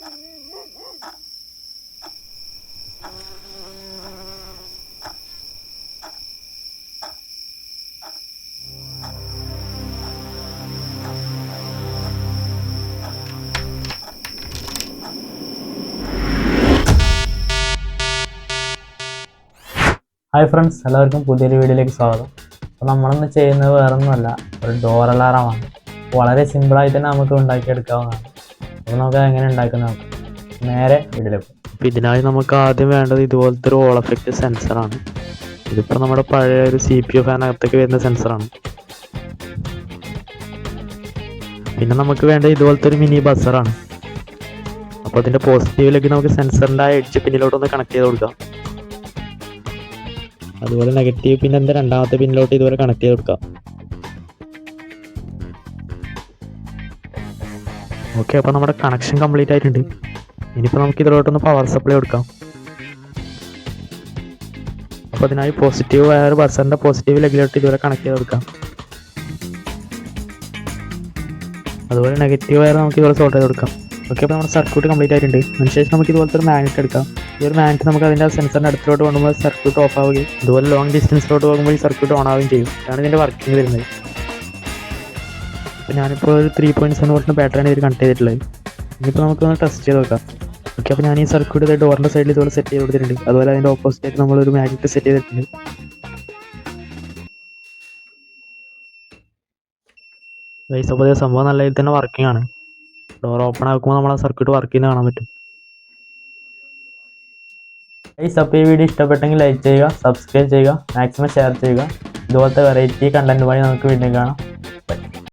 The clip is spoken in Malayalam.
ഹായ് ഫ്രണ്ട്സ് എല്ലാവർക്കും പുതിയൊരു വീഡിയോയിലേക്ക് സ്വാഗതം. അപ്പോൾ നമ്മളൊന്ന് ചെയ്യുന്നത് വേറൊന്നുമല്ല ഒരു ഡോർ അലാറമാണ് വളരെ സിമ്പിളായിട്ട് തന്നെ നമുക്ക് ഉണ്ടാക്കിയെടുക്കാവുന്നതാണ്. നമുക്ക് എങ്ങനെ ഉണ്ടാക്കുന്ന നേരെ വീഡിയോയിലേക്ക് അപ്പൊ ഇതിനായി നമുക്ക് ആദ്യം വേണ്ടത് ഇതുപോലത്തെ ഒരു ഓൾ എഫക്റ്റ് സെൻസറാണ് ഇതിപ്പോൾ നമ്മുടെ പഴയ ഒരു സി പി യു ഫാനകത്തേക്ക് വരുന്ന സെൻസറാണ് പിന്നെ നമുക്ക് വേണ്ട ഇതുപോലത്തെ ഒരു മിനി ബസർ ആണ്. അപ്പോൾ അതിന്റെ പോസിറ്റീവിലേക്ക് നമുക്ക് സെൻസറിന്റെ ആ എഡ്ജ് പിന്നിലോട്ടൊന്ന് കണക്ട് ചെയ്ത് കൊടുക്കാം. അതുപോലെ നെഗറ്റീവ് പിന്നെ രണ്ടാമത്തെ പിന്നിലോട്ട് ഇതുപോലെ കണക്ട് ചെയ്ത് കൊടുക്കാം. ഓക്കെ അപ്പോൾ നമ്മുടെ കണക്ഷൻ കംപ്ലീറ്റ് ആയിട്ടുണ്ട്. ഇനിയിപ്പോൾ നമുക്ക് ഇതിലോട്ടൊന്ന് പവർ സപ്ലൈ കൊടുക്കാം. അപ്പോൾ അതിനായി പോസിറ്റീവ് വയർ ബസ്സറിന്റെ പോസിറ്റീവ് ലെഗിലോട്ട് ഇതുവരെ കണക്ട് ചെയ്ത് കൊടുക്കാം. അതുപോലെ നെഗറ്റീവ് വയർ നമുക്ക് ഇതുപോലെ സോൾട്ട് ചെയ്ത് കൊടുക്കാം. ഓക്കെ അപ്പോൾ നമ്മുടെ സർക്യൂട്ട് കംപ്ലീറ്റ് ആയിട്ടുണ്ട്. അതിനുശേഷം നമുക്ക് ഇതുപോലത്തെ ഒരു മാഗ്നറ്റ് എടുക്കാം. ഈ ഒരു മാഗ്നറ്റ് നമുക്ക് അതിന്റെ സെൻസറിന്റെ അടുത്തോട്ട് കൊണ്ടുപോകുമ്പോൾ സർക്യൂട്ട് ഓഫ് ആവുകയും അതുപോലെ ലോങ് ഡിസ്റ്റൻസിലോട്ട് പോകുമ്പോൾ ഈ സർക്യൂട്ട് ഓൺ ആവുകയും ചെയ്യും. അതാണ് ഇതിന്റെ വർക്കിംഗ് വരുന്നത് അപ്പോൾ ഞാനിപ്പോൾ ഒരു ത്രീ പോയിന്റ് സെവൻ വോൾട്ടിന്റെ ബാറ്ററിയാണ് ഇതിൽ കണക്ട് ചെയ്തിട്ടുള്ളത്. ഇനിയിപ്പോൾ നമുക്കൊന്ന് ടെസ്റ്റ് ചെയ്ത് നോക്കാം. ഓക്കെ അപ്പോൾ ഞാൻ ഈ സർക്യൂട്ട് ഡോറിന്റെ സൈഡിൽ ഇതുപോലെ സെറ്റ് ചെയ്ത് കൊടുത്തിട്ടുണ്ട്. അതുപോലെ അതിന്റെ ഓപ്പോസിറ്റ് ആയിട്ട് നമ്മളൊരു മാഗ്നറ്റ് സെറ്റ് ചെയ്തിട്ടുണ്ട്. വൈസ് അപ്പോൾ സംഭവം നല്ല രീതിയിൽ തന്നെ വർക്കിംഗ് ആണ്. ഡോർ ഓപ്പൺ ആക്കുമ്പോൾ നമ്മൾ ആ സർക്യൂട്ട് വർക്ക് ചെയ്യുന്ന കാണാൻ പറ്റും. ഗൈസ് അപ്പോൾ ഈ വീഡിയോ ഇഷ്ടപ്പെട്ടെങ്കിൽ ലൈക്ക് ചെയ്യുക സബ്സ്ക്രൈബ് ചെയ്യുക മാക്സിമം ഷെയർ ചെയ്യുക. ഇതുപോലത്തെ വെറൈറ്റി കണ്ടന്റ് വഴി നമുക്ക് വീണ്ടും കാണാം.